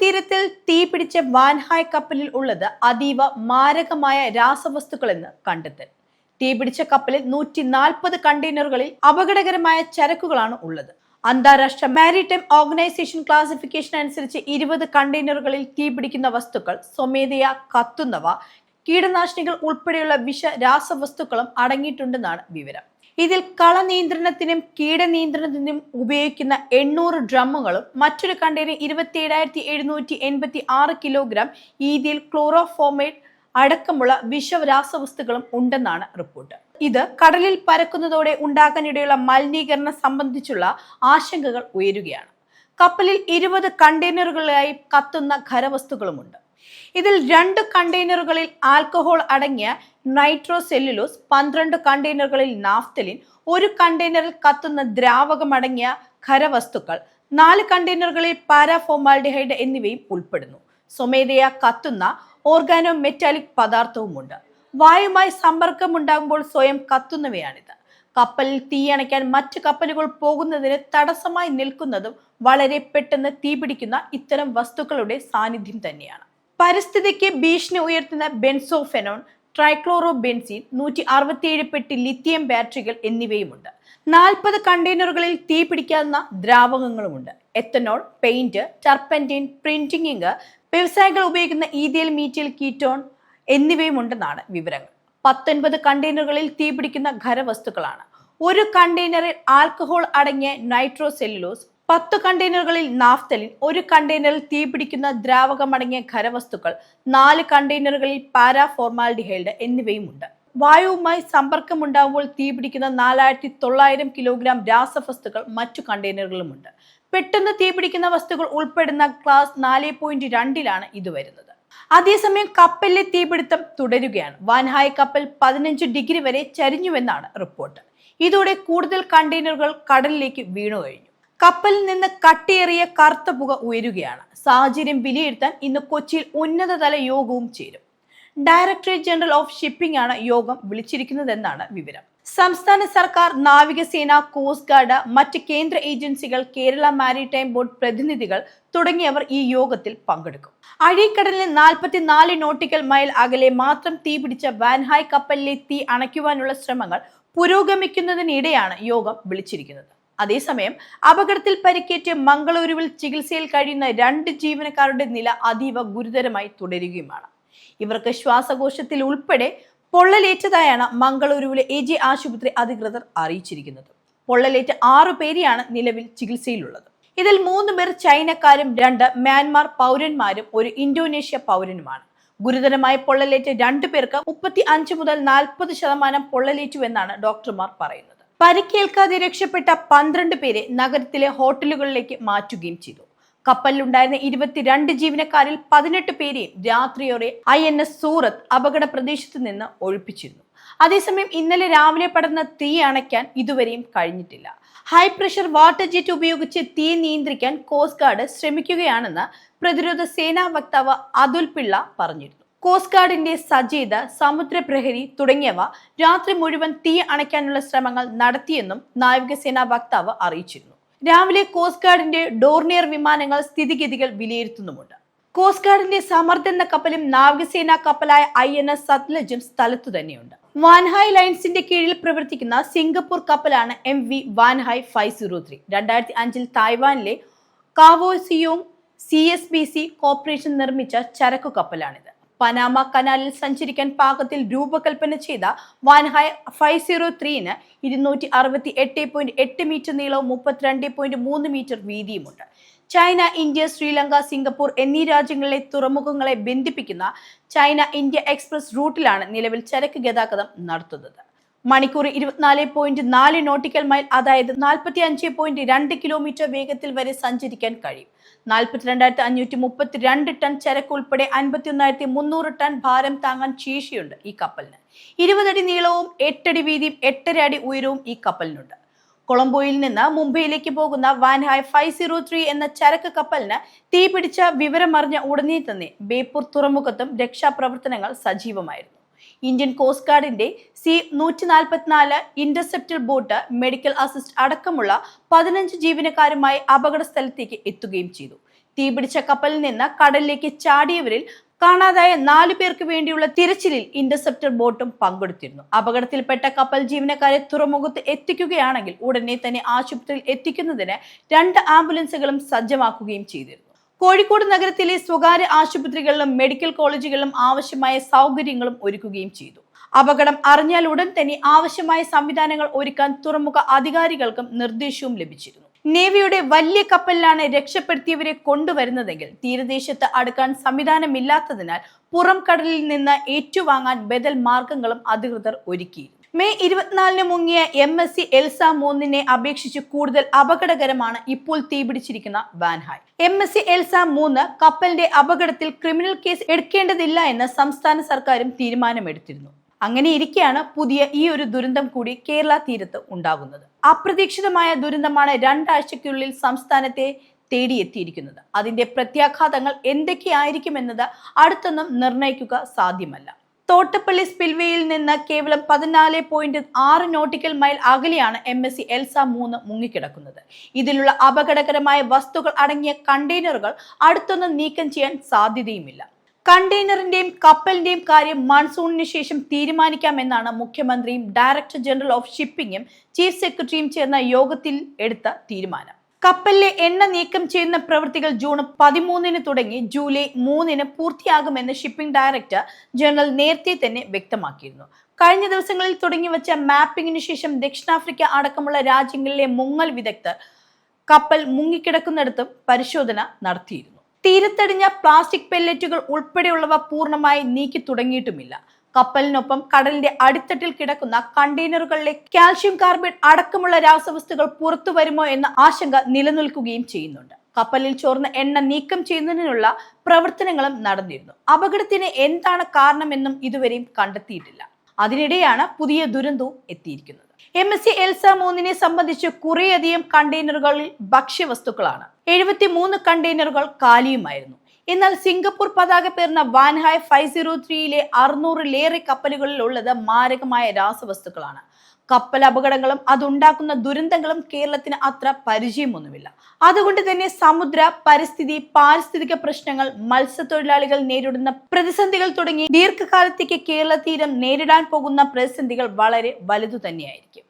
തീരത്തിൽ തീപിടിച്ച Wan Hai കപ്പലിൽ ഉള്ളത് അതീവ മാരകമായ രാസവസ്തുക്കളെന്ന് കണ്ടെത്തൽ. തീപിടിച്ച കപ്പലിൽ നൂറ്റി നാൽപ്പത് കണ്ടെയ്നറുകളിൽ അപകടകരമായ ചരക്കുകളാണ് ഉള്ളത്. അന്താരാഷ്ട്ര മാരിടൈം ഓർഗനൈസേഷൻ ക്ലാസിഫിക്കേഷൻ അനുസരിച്ച് ഇരുപത് കണ്ടെയ്നറുകളിൽ തീപിടിക്കുന്ന വസ്തുക്കൾ സ്വമേധയാ കത്തുന്നവ കീടനാശിനികൾ ഉൾപ്പെടെയുള്ള വിഷ രാസവസ്തുക്കളും അടങ്ങിയിട്ടുണ്ടെന്നാണ് വിവരം. ഇതിൽ കള നിയന്ത്രണത്തിനും കീടനിയന്ത്രണത്തിനും ഉപയോഗിക്കുന്ന എണ്ണൂറ് ഡ്രമ്മുകളും മറ്റൊരു കണ്ടെയ്നർ ഇരുപത്തി ഏഴായിരത്തി എഴുന്നൂറ്റി എൺപത്തി ആറ് കിലോഗ്രാം ഈതിയിൽ ക്ലോറോഫോമേറ്റ് അടക്കമുള്ള വിഷവരാസവസ്തുക്കളും ഉണ്ടെന്നാണ് റിപ്പോർട്ട്. ഇത് കടലിൽ പരക്കുന്നതോടെ ഉണ്ടാകാനിടയുള്ള മലിനീകരണം സംബന്ധിച്ചുള്ള ആശങ്കകൾ ഉയരുകയാണ്. കപ്പലിൽ ഇരുപത് കണ്ടെയ്നറുകളിലായി കത്തുന്ന ഖരവസ്തുക്കളുമുണ്ട്. ഇതിൽ രണ്ട് കണ്ടെയ്നറുകളിൽ ആൽക്കഹോൾ അടങ്ങിയ നൈട്രോ സെല്ലുലോസ് പന്ത്രണ്ട് കണ്ടെയ്നറുകളിൽ നാഫ്തലിൻ ഒരു കണ്ടെയ്നറിൽ കത്തുന്ന ദ്രാവകമടങ്ങിയ ഖരവസ്തുക്കൾ നാല് കണ്ടെയ്നറുകളിൽ പാരാഫോമാൽഡിഹൈഡ് എന്നിവയും ഉൾപ്പെടുന്നു. സ്വമേധയാ കത്തുന്ന ഓർഗാനോ മെറ്റാലിക് പദാർത്ഥവുമുണ്ട്. വായുമായി സമ്പർക്കമുണ്ടാകുമ്പോൾ സ്വയം കത്തുന്നവയാണിത്. കപ്പലിൽ തീയണയ്ക്കാൻ മറ്റ് കപ്പലുകൾ പോകുന്നതിന് തടസ്സമായി നിൽക്കുന്നതും വളരെ പെട്ടെന്ന് തീപിടിക്കുന്ന ഇത്തരം വസ്തുക്കളുടെ സാന്നിധ്യം തന്നെയാണ്. പരിസ്ഥിതിക്ക് ഭീഷണി ഉയർത്തുന്ന ബെൻസോഫെനോൺ ട്രൈക്ലോറോ ബെൻസിൻ നൂറ്റി അറുപത്തിയേഴ് പെട്ടി ലിത്തിയം ബാറ്ററികൾ എന്നിവയുമുണ്ട്. നാൽപ്പത് കണ്ടെയ്നറുകളിൽ തീ പിടിക്കാവുന്ന ദ്രാവകങ്ങളുമുണ്ട്. Ethanol paint turpentine printing ink വ്യവസായികൾ ഉപയോഗിക്കുന്ന ഈതിയൽ മീറ്റിൽ കീറ്റോൺ എന്നിവയും ഉണ്ടെന്നാണ് വിവരങ്ങൾ. പത്തൊൻപത് കണ്ടെയ്നറുകളിൽ തീപിടിക്കുന്ന ഖരവസ്തുക്കളാണ്. ഒരു കണ്ടെയ്നറിൽ ആൽക്കഹോൾ അടങ്ങിയ നൈട്രോ സെല്ലുലോസ് പത്ത് കണ്ടെയ്നറുകളിൽ നാഫ്തലിൻ ഒരു കണ്ടെയ്നറിൽ തീപിടിക്കുന്ന ദ്രാവകമടങ്ങിയ ഖരവസ്തുക്കൾ നാല് കണ്ടെയ്നറുകളിൽ പാരാഫോർമാൽഡിഹൈഡ് എന്നിവയുമുണ്ട്. വായുവുമായി സമ്പർക്കമുണ്ടാകുമ്പോൾ തീപിടിക്കുന്ന നാലായിരത്തി തൊള്ളായിരം കിലോഗ്രാം രാസവസ്തുക്കൾ മറ്റു കണ്ടെയ്നറുകളുമുണ്ട് പെട്ടെന്ന് തീപിടിക്കുന്ന വസ്തുക്കൾ ഉൾപ്പെടുന്ന ക്ലാസ് നാല് പോയിന്റ് രണ്ടിലാണ് ഇത് വരുന്നത്. അതേസമയം കപ്പലിലെ തീപിടുത്തം തുടരുകയാണ്. വാൻഹായ് കപ്പൽ പതിനഞ്ച് ഡിഗ്രി വരെ ചരിഞ്ഞുവെന്നാണ് റിപ്പോർട്ട്. ഇതോടെ കൂടുതൽ കണ്ടെയ്നറുകൾ കടലിലേക്ക് വീണു കഴിഞ്ഞു കപ്പലിൽ നിന്ന് കട്ടിയേറിയ കറുത്ത പുക ഉയരുകയാണ്. സാഹചര്യം വിലയിരുത്താൻ ഇന്ന് കൊച്ചിയിൽ ഉന്നതതല യോഗവും ചേരും. ഡയറക്ടറേറ്റ് ജനറൽ ഓഫ് ഷിപ്പിംഗ് ആണ് യോഗം വിളിച്ചിരിക്കുന്നതെന്നാണ് വിവരം. സംസ്ഥാന സർക്കാർ നാവികസേന കോസ്റ്റ് ഗാർഡ് മറ്റ് കേന്ദ്ര ഏജൻസികൾ കേരള മാരിടൈം ബോർഡ് പ്രതിനിധികൾ തുടങ്ങിയവർ ഈ യോഗത്തിൽ പങ്കെടുക്കും. അഴീക്കടലിൽ നാൽപ്പത്തിനാല് നോട്ടിക്കൽ മൈൽ അകലെ മാത്രം തീ പിടിച്ച വാൻഹായ് കപ്പലിലെ തീ അണയ്ക്കുവാനുള്ള ശ്രമങ്ങൾ പുരോഗമിക്കുന്നതിനിടെയാണ് യോഗം വിളിച്ചിരിക്കുന്നത്. അതേസമയം അപകടത്തിൽ പരിക്കേറ്റ് മംഗളൂരുവിൽ ചികിത്സയിൽ കഴിയുന്ന രണ്ട് ജീവനക്കാരുടെ നില അതീവ ഗുരുതരമായി തുടരുകയുമാണ്. ഇവർക്ക് ശ്വാസകോശത്തിൽ ഉൾപ്പെടെ പൊള്ളലേറ്റതായാണ് മംഗളൂരുവിലെ എ ജെ ആശുപത്രി അധികൃതർ അറിയിച്ചിരിക്കുന്നത്. പൊള്ളലേറ്റ് ആറു പേരെയാണ് നിലവിൽ ചികിത്സയിലുള്ളത്. ഇതിൽ മൂന്ന് പേർ ചൈനക്കാരും രണ്ട് മ്യാൻമാർ പൗരന്മാരും ഒരു ഇന്തോനേഷ്യ പൗരനുമാണ്. ഗുരുതരമായ പൊള്ളലേറ്റ് രണ്ടു പേർക്ക് മുപ്പത്തി അഞ്ച് മുതൽ നാൽപ്പത് ശതമാനം പൊള്ളലേറ്റുവെന്നാണ് ഡോക്ടർമാർ പറയുന്നത്. പരിക്കേൽക്കാതെ രക്ഷപ്പെട്ട പന്ത്രണ്ട് പേരെ നഗരത്തിലെ ഹോട്ടലുകളിലേക്ക് മാറ്റുകയും ചെയ്തു. കപ്പലിലുണ്ടായിരുന്ന ഇരുപത്തിരണ്ട് ജീവനക്കാരിൽ പതിനെട്ട് പേരെയും രാത്രിയോടെ ഐ എൻ എസ് സൂറത്ത് അപകട പ്രദേശത്ത് നിന്ന് ഒഴിപ്പിച്ചിരുന്നു. അതേസമയം ഇന്നലെ രാവിലെ പടർന്ന തീ അണയ്ക്കാൻ ഇതുവരെയും കഴിഞ്ഞിട്ടില്ല. ഹൈ പ്രഷർ വാട്ടർ ജെറ്റ് ഉപയോഗിച്ച് തീ നിയന്ത്രിക്കാൻ കോസ്റ്റ് ഗാർഡ് ശ്രമിക്കുകയാണെന്ന് പ്രതിരോധ സേനാ വക്താവ് അതുൽ പിള്ള പറഞ്ഞിരുന്നു. കോസ്റ്റ് ഗാർഡിന്റെ സജീത സമുദ്രപ്രഹരി തുടങ്ങിയവ രാത്രി മുഴുവൻ തീ അണയ്ക്കാനുള്ള ശ്രമങ്ങൾ നടത്തിയെന്നും നാവികസേനാ വക്താവ് അറിയിച്ചിരുന്നു. രാവിലെ കോസ്റ്റ് ഗാർഡിന്റെ ഡോർണിയർ വിമാനങ്ങൾ സ്ഥിതിഗതികൾ വിലയിരുത്തുന്നുമുണ്ട്. കോസ്റ്റ് ഗാർഡിന്റെ സമർദ്ദ എന്ന കപ്പലും നാവികസേനാ കപ്പലായ ഐ എൻ എസ് സത്ലജും സ്ഥലത്തു തന്നെയുണ്ട്. വാൻഹായ് ലൈൻസിന്റെ കീഴിൽ പ്രവർത്തിക്കുന്ന Singapore കപ്പലാണ് M V Wan Hai five zero three രണ്ടായിരത്തി അഞ്ചിൽ തായ്വാനിലെ Kaohsiung C S B C corporation നിർമ്മിച്ച ചരക്കു കപ്പലാണിത്. പനാമ കനാലിൽ സഞ്ചരിക്കാൻ പാകത്തിൽ രൂപകൽപ്പന ചെയ്ത വാൻഹായ് ഫൈവ് സീറോ ത്രീന് ഇരുന്നൂറ്റി അറുപത്തി എട്ട് പോയിന്റ് എട്ട് മീറ്റർ നീളവും മുപ്പത്തിരണ്ട് പോയിന്റ് മൂന്ന് മീറ്റർ വീതിയുമുണ്ട്. ചൈന ഇന്ത്യ ശ്രീലങ്ക സിംഗപ്പൂർ എന്നീ രാജ്യങ്ങളിലെ തുറമുഖങ്ങളെ ബന്ധിപ്പിക്കുന്ന ചൈന ഇന്ത്യ എക്സ്പ്രസ് റൂട്ടിലാണ് നിലവിൽ ചരക്ക് ഗതാഗതം നടത്തുന്നത്. മണിക്കൂർ ഇരുപത്തിനാല് പോയിന്റ് നാല് നോട്ടിക്കൽ മൈൽ അതായത് നാൽപ്പത്തി അഞ്ച് പോയിന്റ് രണ്ട് കിലോമീറ്റർ വേഗത്തിൽ വരെ സഞ്ചരിക്കാൻ കഴിയും. നാൽപ്പത്തിരണ്ടായിരത്തി അഞ്ഞൂറ്റി മുപ്പത്തി രണ്ട് ടൺ ചരക്ക് ഉൾപ്പെടെ അൻപത്തി ഒന്നായിരത്തി മുന്നൂറ് ടൺ ഭാരം താങ്ങാൻ ശേഷിയുണ്ട് ഈ കപ്പലിന്. ഇരുപതടി നീളവും എട്ടടി വീതിയും എട്ടര അടി ഉയരവും ഈ കപ്പലിനുണ്ട്. കൊളംബോയിൽ നിന്ന് മുംബൈയിലേക്ക് പോകുന്ന വാൻഹായ് ഫൈവ് സീറോ ത്രീ എന്ന ചരക്ക് കപ്പലിന് തീപിടിച്ച വിവരമറിഞ്ഞ ഉടനെ തന്നെ ബേപ്പൂർ തുറമുഖത്തും രക്ഷാപ്രവർത്തനങ്ങൾ സജീവമായിരുന്നു. ഇന്ത്യൻ കോസ്റ്റ് ഗാർഡിന്റെ സി നൂറ്റി നാൽപ്പത്തിനാല് ഇന്റർസെപ്റ്റർ ബോട്ട് മെഡിക്കൽ അസിസ്റ്റ് അടക്കമുള്ള പതിനഞ്ച് ജീവനക്കാരുമായി അപകട സ്ഥലത്തേക്ക് എത്തുകയും ചെയ്തു. തീപിടിച്ച കപ്പലിൽ നിന്ന് കടലിലേക്ക് ചാടിയവരിൽ കാണാതായ നാലു പേർക്ക് വേണ്ടിയുള്ള തിരച്ചിലിൽ ഇന്റർസെപ്റ്റർ ബോട്ടും പങ്കെടുത്തിരുന്നു. അപകടത്തിൽപ്പെട്ട കപ്പൽ ജീവനക്കാരെ തുറമുഖത്ത് എത്തിക്കുകയാണെങ്കിൽ ഉടനെ തന്നെ ആശുപത്രിയിൽ എത്തിക്കുന്നതിന് രണ്ട് ആംബുലൻസുകളും സജ്ജമാക്കുകയും ചെയ്തിരുന്നു. കോഴിക്കോട് നഗരത്തിലെ സ്വകാര്യ ആശുപത്രികളിലും മെഡിക്കൽ കോളേജുകളിലും ആവശ്യമായ സൗകര്യങ്ങളും ഒരുക്കുകയും ചെയ്തു. അപകടം അറിഞ്ഞാൽ ഉടൻ തന്നെ ആവശ്യമായ സംവിധാനങ്ങൾ ഒരുക്കാൻ തുറമുഖ അധികാരികൾക്കും നിർദ്ദേശവും ലഭിച്ചിരുന്നു. നേവിയുടെ വലിയ കപ്പലിലാണ് രക്ഷപ്പെടുത്തിയവരെ കൊണ്ടുവരുന്നതെങ്കിൽ തീരദേശത്ത് അടുക്കാൻ സംവിധാനമില്ലാത്തതിനാൽ പുറം കടലിൽ നിന്ന് ഏറ്റുവാങ്ങാൻ ബദൽ മാർഗങ്ങളും അധികൃതർ ഒരുക്കിയിരുന്നു. മെയ് ഇരുപത്തിനാലിന് മുങ്ങിയ എം എസ് സി എൽസ മൂന്നിനെ അപേക്ഷിച്ച് കൂടുതൽ അപകടകരമാണ് ഇപ്പോൾ തീപിടിച്ചിരിക്കുന്ന Wan Hai. M S C Elsa മൂന്ന് കപ്പലിന്റെ അപകടത്തിൽ ക്രിമിനൽ കേസ് എടുക്കേണ്ടതില്ല എന്ന് സംസ്ഥാന സർക്കാരും തീരുമാനമെടുത്തിരുന്നു. അങ്ങനെ ഇരിക്കെയാണ് പുതിയ ഈ ഒരു ദുരന്തം കൂടി കേരള തീരത്ത് ഉണ്ടാകുന്നത്. അപ്രതീക്ഷിതമായ ദുരന്തമാണ് രണ്ടാഴ്ചയ്ക്കുള്ളിൽ സംസ്ഥാനത്തെ തേടിയെത്തിയിരിക്കുന്നത്. അതിന്റെ പ്രത്യാഘാതങ്ങൾ എന്തൊക്കെയായിരിക്കുമെന്നത് അടുത്തൊന്നും നിർണയിക്കുക സാധ്യമല്ല. തോട്ടപ്പള്ളി സ്പിൽവേയിൽ നിന്ന് കേവലം പതിനാല് പോയിന്റ് ആറ് നോട്ടിക്കൽ മൈൽ അകലെയാണ് എം എസ് സി എൽസ മൂന്ന് മുങ്ങിക്കിടക്കുന്നത്. ഇതിലുള്ള അപകടകരമായ വസ്തുക്കൾ അടങ്ങിയ കണ്ടെയ്നറുകൾ അടുത്തൊന്നും നീക്കം ചെയ്യാൻ സാധ്യതയുമില്ല. കണ്ടെയ്നറിന്റെയും കപ്പലിന്റെയും കാര്യം മൺസൂണിന് ശേഷം തീരുമാനിക്കാമെന്നാണ് മുഖ്യമന്ത്രിയും ഡയറക്ടർ ജനറൽ ഓഫ് ഷിപ്പിംഗും ചീഫ് സെക്രട്ടറിയും ചേർന്ന യോഗത്തിൽ എടുത്ത തീരുമാനം. കപ്പലിലെ എണ്ണ നീക്കം ചെയ്യുന്ന പ്രവൃത്തികൾ ജൂൺ പതിമൂന്നിന് തുടങ്ങി ജൂലൈ മൂന്നിന് പൂർത്തിയാകുമെന്ന് ഷിപ്പിംഗ് ഡയറക്ടർ ജനറൽ നേരത്തെ തന്നെ വ്യക്തമാക്കിയിരുന്നു. കഴിഞ്ഞ ദിവസങ്ങളിൽ തുടങ്ങി വെച്ച മാപ്പിംഗിന് ശേഷം ദക്ഷിണാഫ്രിക്ക അടക്കമുള്ള രാജ്യങ്ങളിലെ മുങ്ങൽ വിദഗ്ധർ കപ്പൽ മുങ്ങിക്കിടക്കുന്നിടത്തും പരിശോധന നടത്തിയിരുന്നു. തീരത്തടിഞ്ഞ പ്ലാസ്റ്റിക് പെല്ലറ്റുകൾ ഉൾപ്പെടെയുള്ളവ പൂർണമായി നീക്കി തുടങ്ങിയിട്ടുമില്ല. കപ്പലിനൊപ്പം കടലിന്റെ അടിത്തട്ടിൽ കിടക്കുന്ന കണ്ടെയ്നറുകളിലെ കാൽഷ്യം കാർബൈഡ് അടക്കമുള്ള രാസവസ്തുക്കൾ പുറത്തു വരുമോ എന്ന ആശങ്ക നിലനിൽക്കുകയും ചെയ്യുന്നുണ്ട്. കപ്പലിൽ ചോർന്ന എണ്ണ നീക്കം ചെയ്യുന്നതിനുള്ള പ്രവർത്തനങ്ങളും നടന്നിരുന്നു. അപകടത്തിന് എന്താണ് കാരണമെന്നും ഇതുവരെയും കണ്ടെത്തിയിട്ടില്ല. അതിനിടെയാണ് പുതിയ ദുരന്തവും എത്തിയിരിക്കുന്നത്. എം എസ് സി എൽസ മൂന്നിനെ സംബന്ധിച്ച് കുറേയധികം കണ്ടെയ്നറുകളിൽ ഭക്ഷ്യവസ്തുക്കളാണ്. എഴുപത്തി മൂന്ന് കണ്ടെയ്നറുകൾ കാലിയുമായിരുന്നു. എന്നാൽ സിംഗപ്പൂർ പതാക പേർന്ന വാൻഹായ് ഫൈവ് സീറോ ത്രീയിലെ അറുന്നൂറിലേറെ കപ്പലുകളിൽ ഉള്ളത് മാരകമായ രാസവസ്തുക്കളാണ്. കപ്പൽ അപകടങ്ങളും അതുണ്ടാക്കുന്ന ദുരന്തങ്ങളും കേരളത്തിന് അത്ര പരിചയമൊന്നുമില്ല. അതുകൊണ്ട് തന്നെ സമുദ്ര പരിസ്ഥിതി പാരിസ്ഥിതിക പ്രശ്നങ്ങൾ മത്സ്യത്തൊഴിലാളികൾ നേരിടുന്ന പ്രതിസന്ധികൾ തുടങ്ങി ദീർഘകാലത്തേക്ക് കേരള തീരം നേരിടാൻ പോകുന്ന പ്രതിസന്ധികൾ വളരെ വലുതു തന്നെയായിരിക്കും.